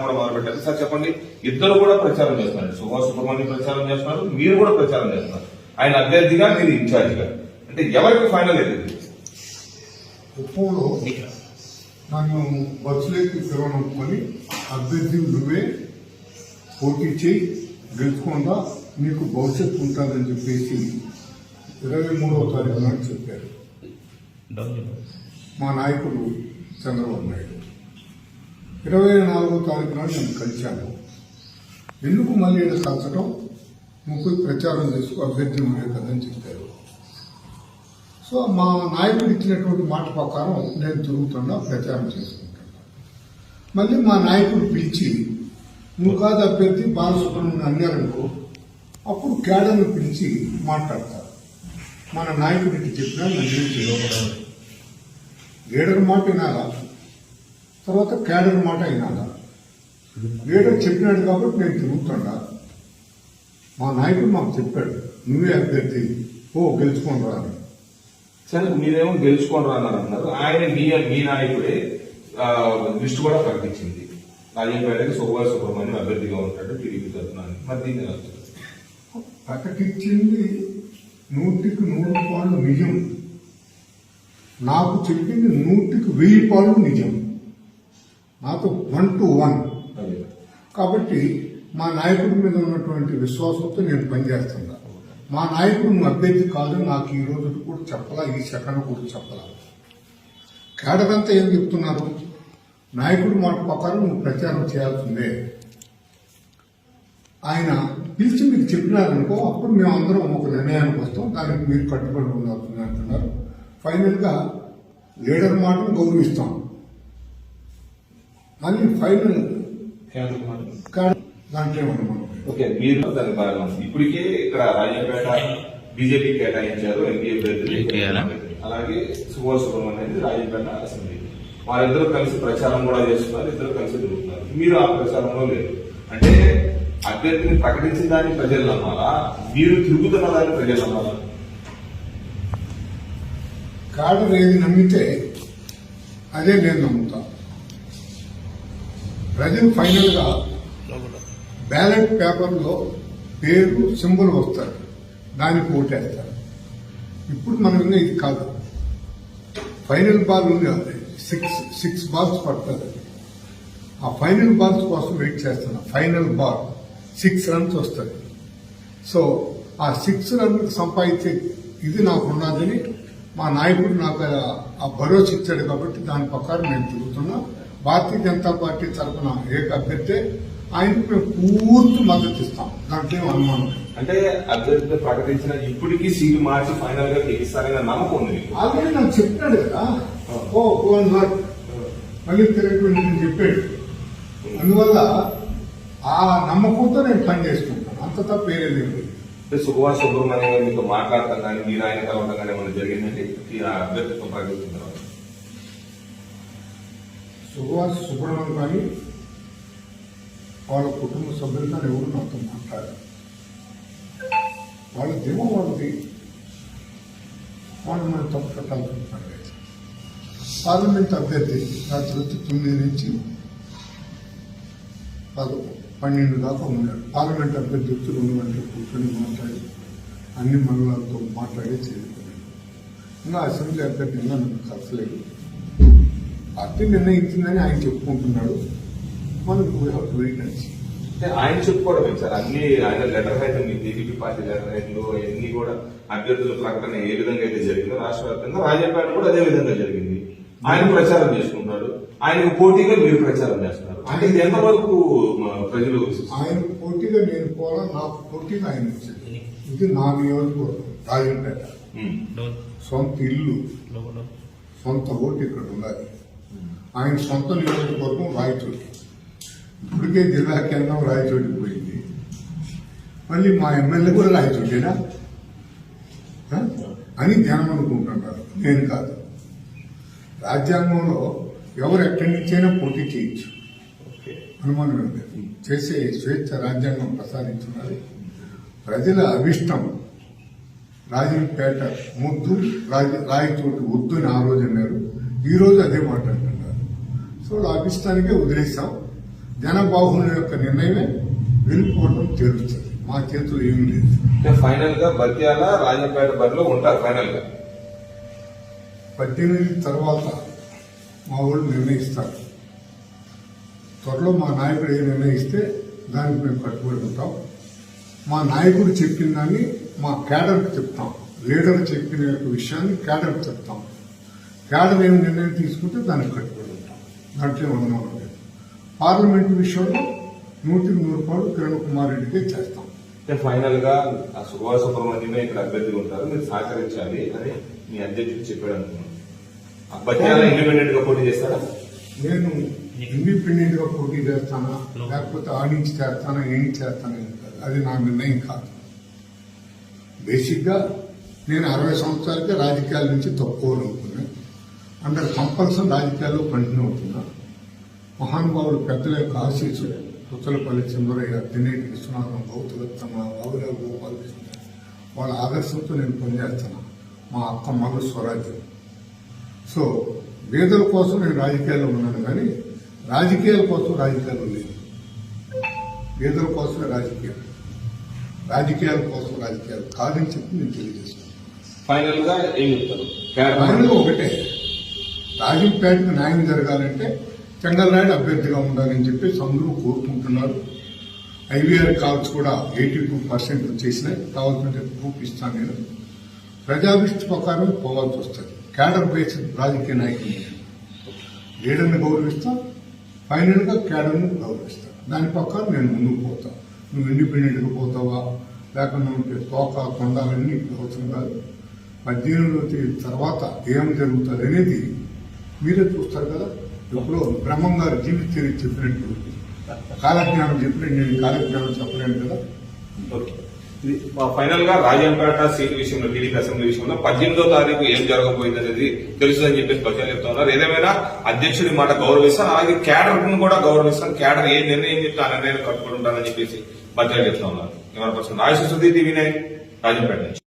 కూడా మొదలుపెట్టారు. సార్ చెప్పండి. ఇద్దరు కూడా ప్రచారం చేస్తున్నారు. సుభాష్ సుబ్రహ్మణ్యం ప్రచారం చేస్తున్నారు. మీరు కూడా ప్రచారం చేస్తున్నారు. ఆయన అభ్యర్థిగా మీరు ఇన్ఛార్జిగా. అంటే ఎవరికి ఫైనల్ ఏది? కుప్పంలో నన్ను బస్సులోకి పిలవనుకొని అభ్యర్థి నువ్వే పోటీ చేయి గెలుచుకుందా నీకు భవిష్యత్తు ఉంటుందని చెప్పేసి ఇరవై మూడవ తారీఖు నాడు చెప్పారు. మా నాయకుడు చంద్రబాబు నాయుడు. ఇరవై నాలుగో తారీఖు నాడు నేను కలిశాను. ఎందుకు మళ్ళీ ఇలా కలచడం ముప్పై ప్రచారం చేసుకో అభ్యర్థి ఉండే కదని చెప్పారు. సో మా నాయకుడు ఇచ్చినటువంటి మాట ప్రకారం నేను తిరుగుతున్నా ప్రచారం చేసుకుంటున్నా మళ్ళీ మా నాయకుడు పిలిచి నువ్వు కాదు అభ్యర్థి బాలసుబ్రహ్మణ్యం అన్నారనుకో అప్పుడు క్యాడర్ను పిలిచి మాట్లాడతారు. మన నాయకుడికి చెప్పినా నన్ను తెలియకూడదు లీడర్ మాట వినాలా? తర్వాత కేడర్ మాట వినాలా లీడర్ చెప్పినాడు కాబట్టి నేను తిరుగుతున్నా మా నాయకుడు మాకు చెప్పాడు నువ్వే అభ్యర్థి ఓ గెలుచుకోండి రా అని. సరే మీరేమో గెలుచుకొని రాన్నారు అన్నారు ఆయన మీ మీ నాయకుడే లిస్టు కూడా ప్రకటించింది రాజంపేటకి సుభాష్ సుబ్రహ్మణ్యం అభ్యర్థిగా ఉంటాడు టీడీపీ తరఫున మరి దీన్ని? ప్రకటించింది నూటికి నూరు పాళ్ళు నిజం. నాకు చెప్పింది నూటికి వెయ్యి పాళ్ళు నిజం. నాతో వన్ టు వన్. కాబట్టి మా నాయకుడి మీద ఉన్నటువంటి విశ్వాసంతో నేను పనిచేస్తున్నా. మా నాయకుడు నువ్వు అభ్యర్థి కాదు నాకు ఈ రోజు కూడా చెప్పలా ఈ సెకండ్ కూడా చెప్పలా. కేడరంతా ఏం చెప్తున్నారు? నాయకుడి మాట ప్రకారం నువ్వు ప్రచారం చేయాల్సిందే. ఆయన పిలిచి మీకు చెప్పినారనుకో అప్పుడు మేమందరం ఒక నిర్ణయానికి వస్తాం. దానికి మీరు కట్టుబడి ఉండాల్సింది అంటున్నారు. ఫైనల్గా లీడర్ మాటను గౌరవిస్తాం. మళ్ళీ ఫైనల్ దాంట్లో ఓకే మీరు దాని భాగం ఇప్పటికే ఇక్కడ రాజంపేట బీజేపీ కేటాయించారు ఎంపీ అభ్యర్థులు? అలాగే సుభాష్ సుబ్రహ్మణ్యం రాజంపేట అసెంబ్లీ. వారిద్దరూ కలిసి ప్రచారం కూడా చేస్తున్నారు ఇద్దరు కలిసి తిరుగుతున్నారు. మీరు ఆ ప్రచారంలో లేరు. అంటే అభ్యర్థిని ప్రకటించిన దాన్ని ప్రజలు నమ్మాలా? మీరు తిరుగుతున్న దాన్ని ప్రజలు నమ్మాలా? కాడర్ ఏది నమ్మితే అదే నేను నమ్ముతా. ప్రజలు ఫైనల్గా బ్యాలెట్ పేపర్లో పేరు సింబల్ వస్తారు. దానికి ఓటేస్తారు. ఇప్పుడు మనం ఇది కాదు. ఫైనల్ బాల్ ఉంది సిక్స్ సిక్స్ బాల్స్ పడుతుంది. ఆ ఫైనల్ బాల్స్ కోసం వెయిట్ చేస్తున్నా ఫైనల్ బాల్ సిక్స్ రన్స్ వస్తుంది. సో ఆ సిక్స్ రన్ సంపాదించే ఇది నాకు ఉన్నదని మా నాయకుడు నాకు ఆ- ఆ భరోసా ఇచ్చాడు కాబట్టి దాని ప్రకారం నేను తిరుగుతున్నా. భారతీయ జనతా పార్టీ తరఫున ఏక అభ్యర్థి. ఆయనకు మేము పూర్తి మద్దతు ఇస్తాం. దాంట్లో అనుమానం. అంటే అభ్యర్థిని ప్రకటించిన ఇప్పటికీ సీటు మార్చి ఫైనల్గా గెలుస్తారనే నమ్మకం ఉంది ఆల్రెడీ నాకు చెప్పాడు కదా. ఓ ఓ అన్నాడు మళ్ళీ తిరగటువంటి నేను చెప్పాడు. అందువల్ల ఆ నమ్మకంతో నేను పని చేసుకుంటాను. అంత తప్ప వేరే లేదు. సుభాష్ సుబ్రహ్మణ్యం గారు మీతో మాట్లాడటం కానీ మీరు ఆయన కలవడం కానీ ఏమైనా జరిగిందంటే ఈ అభ్యర్థిత్వం ప్రకటించిన తర్వాత? సుభాష్ సుబ్రహ్మణ్యం కానీ వాళ్ళ కుటుంబ సభ్యులు కానీ ఎవరు నాతో మాట్లాడారు? వాళ్ళ దేవం వాళ్ళది. వాళ్ళు మనం తప్పు కట్టాల్సిన పార్లమెంట్ అభ్యర్థి రాత్రి తొమ్మిది నుంచి పద పన్నెండు దాకా ఉన్నాడు పార్లమెంట్ అభ్యర్థి వచ్చి రెండు గంటలు కూర్చొని మాట్లాడి అన్ని మండలాలతో మాట్లాడి చేరుకున్నాడు ఇంకా అసెంబ్లీ అభ్యర్థి ఇంకా నన్ను కలసలేదు పార్టీ నిర్ణయించిందని ఆయన చెప్పుకుంటున్నాడు. మనం వెయిట్ అండ్ సీ. అంటే ఆయన చెప్పుకోవడం సార్. అన్ని ఆయన లెటర్ అయితే మీ టీడీపీ పార్టీ లెటర్ హైట్లు అన్ని కూడా అభ్యర్థుల ప్రకటన ఏ విధంగా అయితే జరిగిందో రాష్ట్ర వ్యాప్తంగా రాజంపేట కూడా అదే విధంగా జరిగింది. ఆయన ప్రచారం చేసుకుంటాడు ఆయనకు పోటీగా మీరు ప్రచారం చేస్తున్నారు. అంటే ఇది ఎంతవరకు ప్రజలు ఆయన పోటీగా నేను పోలా నాకు పోటీగా ఆయన వచ్చింది ఇది నా నియోజకవర్గం రాజంపేట. సొంత ఇల్లు సొంత ఓటు ఇక్కడ ఉండాలి. ఆయన సొంత నియోజకవర్గం రాయచోటి. ఇప్పటికే జిల్లా కేంద్రం రాయచోటికి పోయింది. మళ్ళీ మా ఎమ్మెల్యే కూడా రాయచోటేనా? అని జనం అనుకుంటున్నారు నేను కాదు. రాజ్యాంగంలో ఎవరు ఎక్కడి నుంచైనా పోటీ చేయొచ్చు. అనుమానం చేసే స్వేచ్ఛ రాజ్యాంగం ప్రసాదించున్నది. ప్రజల అభిష్టం రాజంపేట ముద్దు రాజ రాయచోటి వద్దు అని ఆ రోజు అన్నారు ఈ రోజు అదే మాట. సో ఆ అభిష్టానికే వదిలేసాం జనబాహుల యొక్క నిర్ణయమే వెళ్ళిపోవడం తెలుస్తుంది మా చేతులు ఏమీ లేదు. అంటే ఫైనల్గా బత్యాల రాజంపేట బరిలో ఉంటారు ఫైనల్గా పద్దెనిమిది తర్వాత మా వాళ్ళు నిర్ణయిస్తారు. త్వరలో మా నాయకుడు ఏ నిర్ణయిస్తే దానికి మేము కట్టుబడి ఉంటాం. మా నాయకుడు చెప్పిన దాన్ని మా క్యాడర్కి చెప్తాం. లీడర్ చెప్పిన యొక్క విషయాన్ని క్యాడర్కి చెప్తాం. క్యాడర్ ఏం నిర్ణయం తీసుకుంటే దానికి కట్టుబడి దాంట్లో ఉన్నాం లేదు పార్లమెంటు విషయంలో నూటికి నూరు పాటు కిరణ్ కుమార్ రెడ్డికే చేస్తాం. అంటే ఫైనల్గా ఆ సుభాష్ సుబ్రహ్మణ్యమే ఇక్కడ అభ్యర్థిగా ఉంటారు. మీరు సహకరించాలి. అని మీ అధ్యక్షుడు చెప్పాడు అనుకున్నాను. బత్యాల ఇండిపెండెంట్గా పోటీ చేస్తారా? నేను ఇండిపెండెంట్గా పోటీ చేస్తానా? లేకపోతే ఆ నుంచి చేస్తానా? ఏ చేస్తానా. అది నా నిర్ణయం కాదు. బేసిక్గా నేను అరవై సంవత్సరాలకే రాజకీయాల నుంచి తప్పుకోవాలనుకున్నాను. అందరు కంపల్సరీ రాజకీయాల్లో కంటిన్యూ అవుతున్నా మహానుభావులు పెద్దల యొక్క ఆశీస్సులు పుత్తలపల్లి చంద్రయ్య దినేటి విశ్వనాథం గౌతమ బాబురావు గోపాలకృష్ణ వాళ్ళ ఆదర్శంతో నేను పనిచేస్తాను. మా అక్క మగ స్వరాజ్యం. సో పేదల కోసం నేను రాజకీయాల్లో ఉన్నాను కానీ రాజకీయాల కోసం రాజకీయాలు లేదు. పేదల కోసమే రాజకీయాలు. రాజకీయాల కోసం రాజకీయాలు కాదని చెప్పి నేను తెలియజేస్తాను. ఫైనల్గా ఏం ఫైనల్ ఒకటే. రాజంపేటకు న్యాయం జరగాలంటే చెంగల్రాయుడు అభ్యర్థిగా ఉండాలని చెప్పి అందరూ కోరుకుంటున్నారు. ఐవీఆర్ కాల్స్ కూడా ఎయిటీ టూ పర్సెంట్ వచ్చేసినాయి కావాల్సిన ప్రూఫ్ ఇస్తాను నేను. ప్రజాభిష్టి ప్రకారం పోవాల్సి వస్తుంది. క్యాడర్ బేస్డ్ రాజకీయ నాయకులు. లీడర్ని గౌరవిస్తాం ఫైనల్గా క్యాడర్ని గౌరవిస్తాం. దాని ప్రకారం నేను ముందుకు పోతాను నువ్వు ఇండిపెండెంట్గా పోతావా? లేకుండా ఉంటే తోక కొండాలన్నీ అవసరం కాదు. పద్దెనిమిది తర్వాత ఏం జరుగుతుంది అనేది మీరే చూస్తారు కదా ఇప్పుడు బ్రహ్మం గారు జీవిత చరిత్ర చెప్పినట్టు. కాలజ్ఞానం చెప్పినట్టు నేను కాలజ్ఞానం చెప్పలేను కదా. ఓకే. ఇది ఫైనల్గా రాజంపేట సీటు విషయంలో టీడీపీ అసెంబ్లీ విషయంలో పద్దెనిమిదో తారీఖు ఏం జరగబోయింది అనేది తెలుస్తుందని చెప్పేసి ప్రజలు చెప్తా ఉన్నారు. ఏదేమైనా అధ్యక్షుడి మాట గౌరవిస్తాను అలాగే క్యాడర్ను కూడా గౌరవిస్తాను క్యాడర్ ఏ నిర్ణయం చెప్తే ఆ నిర్ణయం కట్టుబడి ఉంటానని చెప్పేసి ప్రజలు చెప్తా ఉన్నారు. ఎవరి పర్సన్ రాజశేషుడి టీవీ నైన్ రాజంపేట నుంచి.